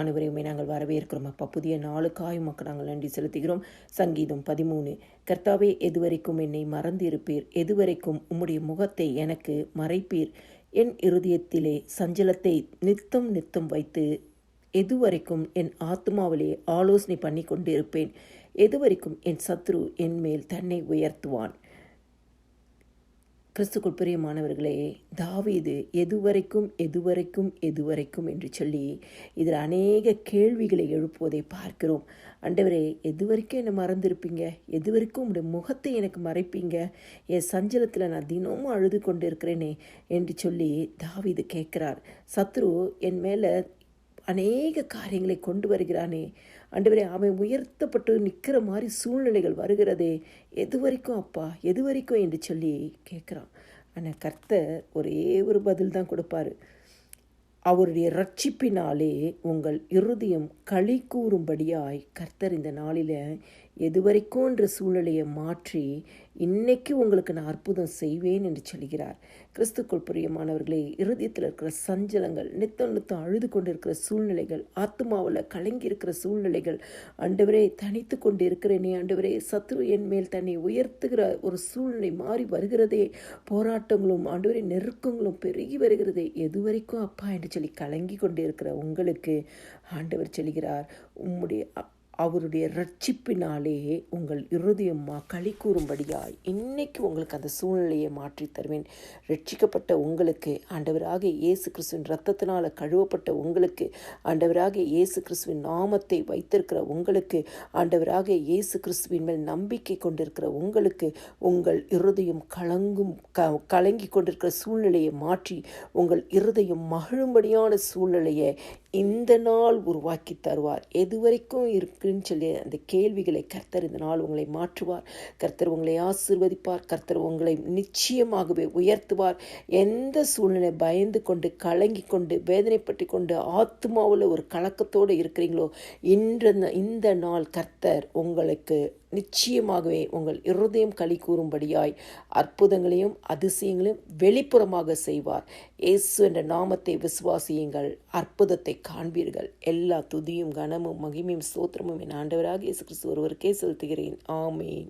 அனைவரையுமே நாங்கள் வரவேற்கிறோம். அப்பா புதிய நாளுக்காய் மக்கள் நாங்கள் நன்றி செலுத்துகிறோம். சங்கீதம் பதிமூணு. கர்த்தாவே எதுவரைக்கும் என்னை மறந்து இருப்பீர் எதுவரைக்கும் உம்முடைய முகத்தை எனக்கு மறைப்பீர்? என் இருதயத்திலே சஞ்சலத்தை நித்தம் நித்தம் வைத்து எதுவரைக்கும் என் ஆத்மாவிலே ஆலோசனை பண்ணி கொண்டிருப்பேன் எதுவரைக்கும் என் சத்ரு என் மேல் தன்னை உயர்த்துவான்? கிறிஸ்துக்குள் பிரியமானவர்களே தாவீது எதுவரைக்கும் எதுவரைக்கும் எதுவரைக்கும் என்று சொல்லி இதில் அநேக கேள்விகளை எழுப்புவதை பார்க்கிறோம். அண்டவரே எது வரைக்கும் என்னை மறந்துருப்பீங்க? எது வரைக்கும் உங்களுடைய முகத்தை எனக்கு மறைப்பீங்க? என் சஞ்சலத்தில் நான் தினமும் அழுது கொண்டு இருக்கிறேனே என்று சொல்லி தாவீது கேட்குறார். சத்ரு என் மேலே அநேக காரியங்களை கொண்டு வருகிறானே. ஆண்டவரே அவன் உயர்த்தப்பட்டு நிற்கிற மாதிரி சூழ்நிலைகள் வருகிறதே. எது வரைக்கும் அப்பா எது வரைக்கும் என்று சொல்லி கேட்குறான். ஆனால் கர்த்தர் ஒரே ஒரு பதில் தான் கொடுப்பாரு. அவருடைய ரட்சிப்பினாலே உங்கள் இருதயம் களி கூறும்படியாய் கர்த்தர் இந்த நாளில் எதுவரைக்கும்ன்ற சூழ்நிலையை மாற்றி இன்னைக்கு உங்களுக்கு நான் அற்புதம் செய்வேன் என்று சொல்கிறார். கிறிஸ்துக்குள் பிரியமானவர்களே இருதயத்தில் இருக்கிற சஞ்சலங்கள் நித்தம் நித்தம் அழுது கொண்டிருக்கிற சூழ்நிலைகள் ஆத்மாவில் கலங்கி இருக்கிற சூழ்நிலைகள் ஆண்டவரே தனித்து கொண்டு இருக்கிறேனே ஆண்டவரே சத்ரு என் மேல் தன்னை உயர்த்துகிற ஒரு சூழ்நிலை மாறி வருகிறதே போராட்டங்களும் ஆண்டவரே நெருக்கங்களும் பெருகி வருகிறதே எதுவரைக்கும் அப்பா என்று சொல்லி கலங்கி கொண்டு இருக்கிற உங்களுக்கு ஆண்டவர் சொல்கிறார். உம்முடைய அவருடைய ரட்சிப்பினாலே உங்கள் இருதயம்மா களி கூறும்படியாய் இன்னைக்கு உங்களுக்கு அந்த சூழ்நிலையை மாற்றி தருவேன். ரட்சிக்கப்பட்ட உங்களுக்கு ஆண்டவராக இயேசு கிறிஸ்துவின் ரத்தத்தினால் கழுவப்பட்ட உங்களுக்கு ஆண்டவராக இயேசு கிறிஸ்துவின் நாமத்தை வைத்திருக்கிற உங்களுக்கு ஆண்டவராக இயேசு கிறிஸ்துவின் மேல் நம்பிக்கை கொண்டிருக்கிற உங்களுக்கு உங்கள் இருதயம் கலங்கும் க கலங்கி கொண்டிருக்கிற சூழ்நிலையை மாற்றி உங்கள் இருதயம் மகிழும்படியான சூழ்நிலையை இந்த நாள் உருவாக்கி தருவார். எது வரைக்கும் இருக்குன்னு சொல்லி அந்த கேள்விகளை கர்த்தர் இந்த நாள் உங்களை மாற்றுவார். கர்த்தர் உங்களை ஆசிர்வதிப்பார். கர்த்தர் உங்களை நிச்சயமாகவே உயர்த்துவார். எந்த சூழ்நிலை பயந்து கொண்டு கலங்கி கொண்டு வேதனைப்பட்டு கொண்டு ஆத்மாவில் ஒரு கலக்கத்தோடு இருக்கிறீங்களோ இன்று இந்த நாள் கர்த்தர் உங்களுக்கு நிச்சயமாகவே உங்கள் இருதயம் களி கூறும்படியாய் அற்புதங்களையும் அதிசயங்களையும் வெளிப்புறமாக செய்வார். இயேசு என்ற நாமத்தை விசுவாசியுங்கள் அற்புதத்தை காண்பீர்கள். எல்லா துதியும் கனமும் மகிமையும் சோத்திரமும் என் ஆண்டவராக இயேசு கிறிஸ்து ஒருவருக்கே செலுத்துகிறேன். ஆமேன்.